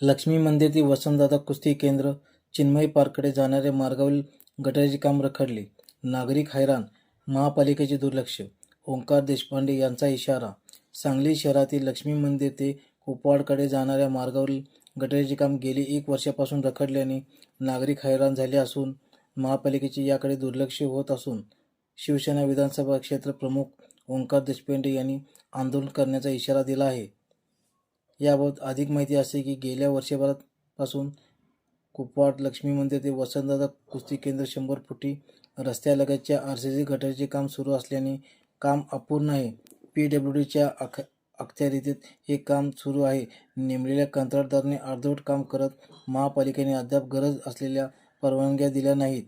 लक्ष्मी मंदिर ते वसंतदादा कुस्ती केंद्र चिन्मय पार्ककडे जाणाऱ्या मार्गावरील गटाराचे काम रखडले. नागरिक हैराण महापालिकेचे दुर्लक्ष. ओंकार देशपांडे यांचा इशारा. सांगली शहरातील लक्ष्मी मंदिर ते कुपवाडकडे जाणाऱ्या मार्गावरील गटाराचे काम गेली एक वर्षापासून रखडल्याने नागरिक हैराण झाले असून महापालिकेचे याकडे दुर्लक्ष होत असून शिवसेना विधानसभा क्षेत्र प्रमुख ओंकार देशपांडे यांनी आंदोलन करण्याचा इशारा दिला आहे. याबाबत अधिक माहिती असे की गेल्या वर्षभरापासून कुपवाड लक्ष्मी मंदिर ते वसंतदादा कुस्ती केंद्र शंभर फुटी रस्त्यालगतच्या आर सी सी गटारचे काम सुरू असल्याने काम अपूर्ण आहे. पी डब्ल्यू डीच्या अख अखत्यारीत हे काम सुरू आहे. नेमलेल्या कंत्राटदाराने अर्धवट काम करत महापालिकेने अद्याप गरज असलेल्या परवानग्या दिल्या नाहीत.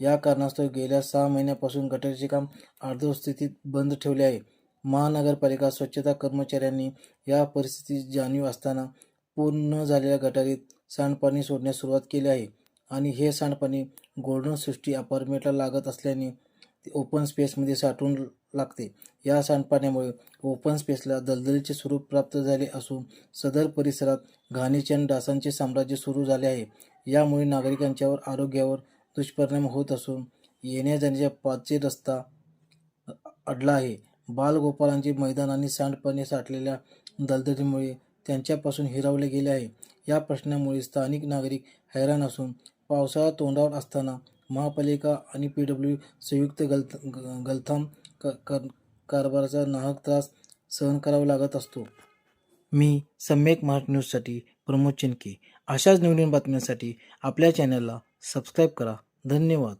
या कारणास्तव गेल्या सहा महिन्यापासून गटारचे काम अर्धवट स्थितीत बंद ठेवले आहे. महानगरपालिका स्वच्छता कर्मचाऱ्यांनी या परिस्थितीची जाणीव असताना पूर्ण न झालेल्या गटारीत सांडपाणी सोडण्यास सुरुवात केली आहे. आणि हे सांडपाणी गोल्डन सृष्टी अपार्टमेंटला लागत असल्याने ते ओपन स्पेसमध्ये साठवून लागते. या सांडपाण्यामुळे ओपन स्पेसला दलदलीचे स्वरूप प्राप्त झाले असून सदर परिसरात घाणीचे आणि डासांचे साम्राज्य सुरू झाले आहे. यामुळे नागरिकांच्यावर आरोग्यावर दुष्परिणाम होत असून येण्या जाण्याच्या रस्ता अडला आहे. बालगोपालांचे मैदान आणि सांडपाणी साठलेल्या दलदलीमुळे त्यांच्यापासून हिरावले गेले आहे. या प्रश्नामुळे स्थानिक नागरिक हैराण असून पावसाळा तोंडावर असताना महापालिका आणि पी डब्ल्यू संयुक्त गलथ ग- गलथाम क कर कारभाराचा नाहक त्रास सहन करावा लागत असतो. मी सम्यक महाराष्ट्र न्यूजसाठी प्रमोद चिनके. अशाच नवीन बातम्यांसाठी आपल्या चॅनलला सबस्क्राईब करा. धन्यवाद.